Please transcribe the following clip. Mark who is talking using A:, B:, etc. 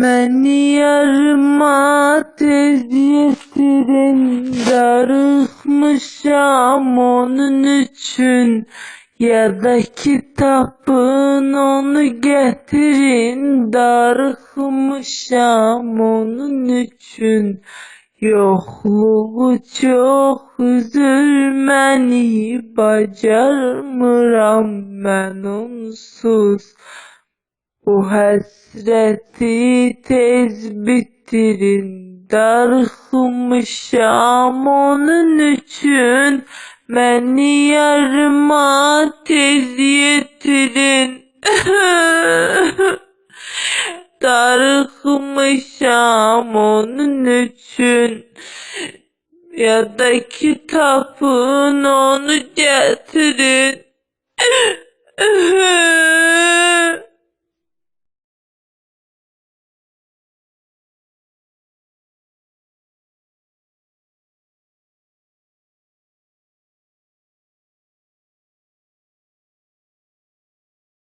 A: Beni yarıma tez getirin Darıkmışam onun için. Ya da kitabın onu getirin Darıkmışam onun için. Yokluğu çok üzülmeni Bacarmıram ben onsuz bu hasreti tez bitirin Darıkmışam onun için Beni yarıma tez getirin Darıkmışam onun için Ya da kitabın onu getirin